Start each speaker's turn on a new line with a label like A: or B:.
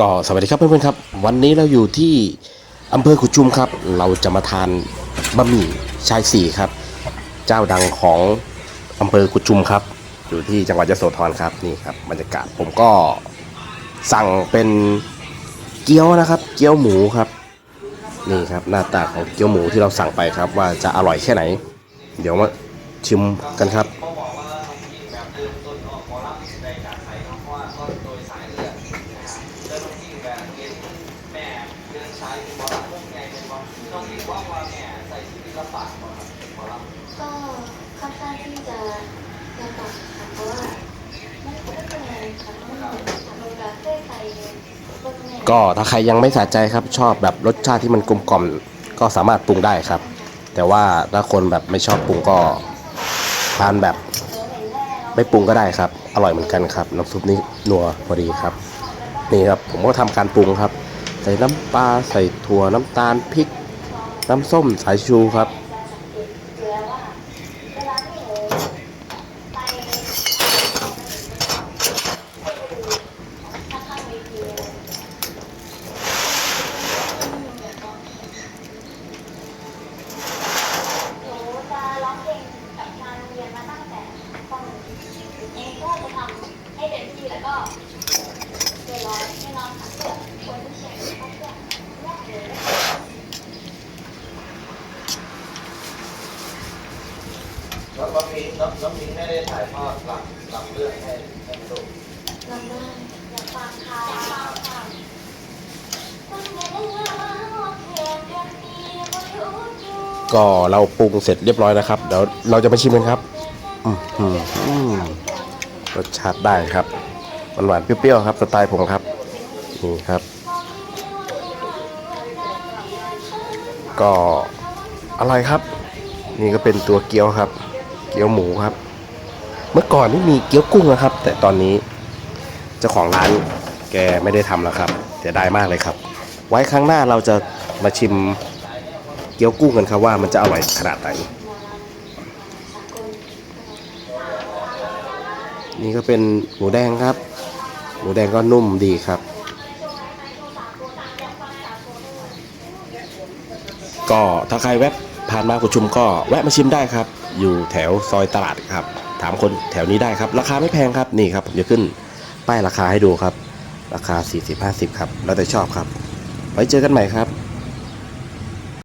A: ก็สวัสดีครับเพื่อนๆครับ วันนี้เราอยู่ที่อำเภอกุจุมครับ เราจะมาทานบะหมี่ชายสี่ครับ เจ้าดังของอำเภอกุจุมครับ อยู่ที่จังหวัดยโสธรครับนี่ครับบรรยากาศผมก็สั่งเป็นเกี๊ยวนะครับ เกี๊ยวหมูครับนี่ครับหน้าตาของเกี๊ยวหมูที่เราสั่งไปครับ ว่าจะอร่อยแค่ไหน เดี๋ยวมาชิมกันครับ
B: ก็ค่อนข้างที่จะลำบากค่ะเพราะว่าไม่ไม่เป็นไรค่ะเพราะว่าโรงแรมเพื่อไทยก็ไม่
A: ก็ถ้าใครยังไม่สะใจครับชอบแบบรสชาติที่มันกลมกล่อมก็สามารถปรุงได้ครับ แต่ว่าถ้าคนแบบไม่ชอบปรุงก็ทานแบบไม่ปรุงก็ได้ครับ อร่อยเหมือนกันครับ น้ำซุปนี้นัวพอดีครับ นี่ครับผมก็ทำการปรุงครับ ใส่น้ำปลาใส่ถั่วน้ำตาลพริก น้ำส้มสายชูครับ
B: ก็จะทำให้เต็มที่แล้วก็ แน่นอนค่ะเพื่อคนที่เชียร์เขาเพื่อแลกเลย
C: แล้วน้องมิ้งน้องน้องมิ้งไม่ได้ถ่ายทอดหลังหลังเรื่องให้ให้ลูก
B: ลำได้อยากฟังค่ะอยากฟังค่ะต้องเรียนรู้ว่าโอเคกันดีก็รู้อยู่
A: ก็เราปรุงเสร็จเรียบร้อยนะครับ เดี๋ยวเราจะมาชิมกันครับ อืมอืมอืมรสชาติได้ครับ หวานๆเปรี้ยวๆครับสไตล์ผมครับนี่ครับ ก็อร่อยครับ นี่ก็เป็นตัวเกี๊ยวครับ เกี๊ยวหมูครับ เมื่อก่อนนี่มีเกี๊ยวกุ้งนะครับ แต่ตอนนี้เจ้าของร้านแกไม่ได้ทำแล้วครับเสียดายมากเลยครับ ไว้ครั้งหน้าเราจะมาชิมเกี๊ยวกุ้งกันครับว่ามันจะอร่อยขนาดไหนนี่ก็เป็นหมูแดงครับ มูแดงก็นุ่มดีครับ ก็ถ้าใครแวะผ่านมากุชุมก็แวะมาชิมได้ครับ อยู่แถวซอยตลาดครับ ถามคนแถวนี้ได้ครับ ราคาไม่แพงครับนี่ครับผมจะขึ้นป้ายราคาให้ดูครับ ราคา 40-50 ครับ แล้วแต่ชอบครับ ไว้เจอกันใหม่ครับ